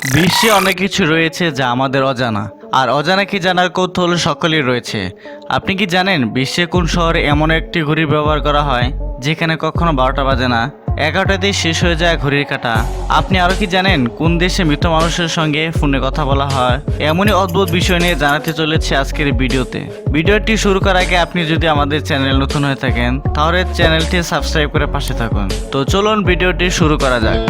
বিশ্বে অনেক কিছু রয়েছে যা আমাদের অজানা। আর অজানা কি জানার কৌতূহল সকলেই রয়েছে। আপনি কি জানেন বিশ্বে কোন শহরে এমন একটি ঘড়ি ব্যবহার করা হয়, যেখানে কখনো বারোটা বাজে না? এগারোটাতেই শেষ হয়ে যায় ঘড়ির কাটা। আপনি আরও কি জানেন কোন দেশে মৃত মানুষের সঙ্গে ফোনে কথা বলা হয়? এমনই অদ্ভুত বিষয় নিয়ে জানাতে চলেছে আজকের ভিডিওতে। ভিডিওটি শুরু করার আগে আপনি যদি আমাদের চ্যানেল নতুন হয়ে থাকেন, তাহলে চ্যানেলটি সাবস্ক্রাইব করে পাশে থাকুন। তো চলুন ভিডিওটি শুরু করা যাক।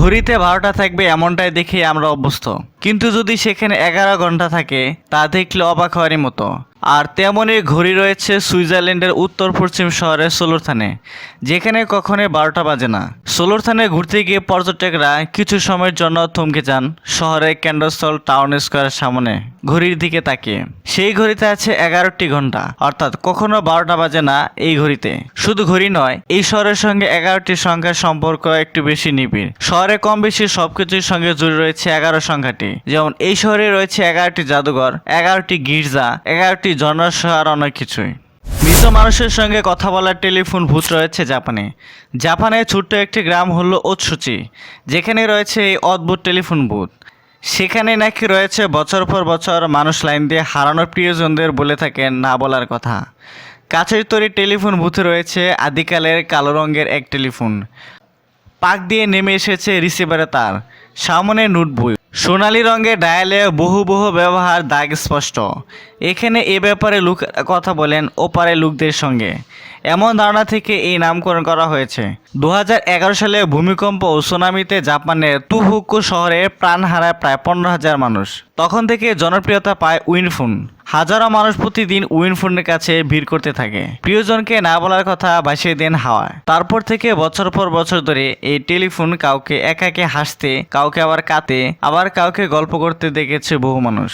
ঘড়িতে বারোটা থাকবে এমনটাই দেখে আমরা অভ্যস্ত। কিন্তু যদি সেখানে এগারো ঘণ্টা থাকে, তা দেখলে অবাক হওয়ারই মতো। আর তেমনই ঘড়ি রয়েছে সুইজারল্যান্ডের উত্তর পশ্চিম শহরের সোলোরথানে, যেখানে কখনোই বারোটা বাজে না। সোলোরথানে ঘুরতে গিয়ে পর্যটকরা কিছু সময়ের জন্য থমকে যান শহরের ক্যান্ডারসল টাউন স্কোয়ারের সামনে, ঘড়ির দিকে তাকিয়ে। সেই ঘড়িতে আছে এগারোটি ঘণ্টা, অর্থাৎ কখনো বারোটা বাজে না এই ঘড়িতে। শুধু ঘড়ি নয়, এই শহরের সঙ্গে এগারোটি সংখ্যার সম্পর্ক একটু বেশি নিবিড়। শহরে কম বেশি সবকিছুর সঙ্গে জুড়ে রয়েছে এগারো সংখ্যাটি, যেমন এই শহরে রয়েছে এগারোটি জাদুঘর, এগারোটি গির্জা, এগারোটি জনসহ আর অনেক কিছুই। মৃত মানুষের সঙ্গে কথা বলার টেলিফোন ভূত রয়েছে জাপানে। জাপানে ছোট্ট একটি গ্রাম হলো ওৎসুচি, যেখানে রয়েছে এই অদ্ভুত টেলিফোন বুথ। সেখানে নাকি রয়েছে বছর পর বছর মানুষ লাইন দিয়ে হারানোর প্রিয়জনদের বলে থাকেন না বলার কথা। কাছের তৈরি টেলিফোন বুথে রয়েছে, আদিকালের কালো রঙের এক টেলিফোন। পাক দিয়ে নেমে এসেছে রিসিভারে তার, সামনে নোট বই সোনালি রঙের ডায়ালে বহু বহু ব্যবহার দাগ স্পষ্ট। এখানে এ ব্যাপারে লোক কথা বলেন ওপারে লোকদের সঙ্গে। এমন ধারণা থেকে এই নামকরণ করা হয়েছে। দু হাজার এগারো সালে ভূমিকম্প ও সুনামিতে জাপানের তুহুকু শহরে প্রাণ হারায় প্রায় পনেরো হাজার মানুষ। তখন থেকে জনপ্রিয়তা পায় উইনফোন। হাজারো মানুষ প্রতিদিন উইনফোনের কাছে ভিড় করতে থাকে। প্রিয়জনকে না বলার কথা ভাসিয়ে দেন হাওয়ায় তারপর থেকে বছর পর বছর ধরে এই টেলিফোন কাউকে একাকে হাসতে, কাউকে আবার কাতে আবার কাউকে গল্প করতে দেখেছে বহু মানুষ।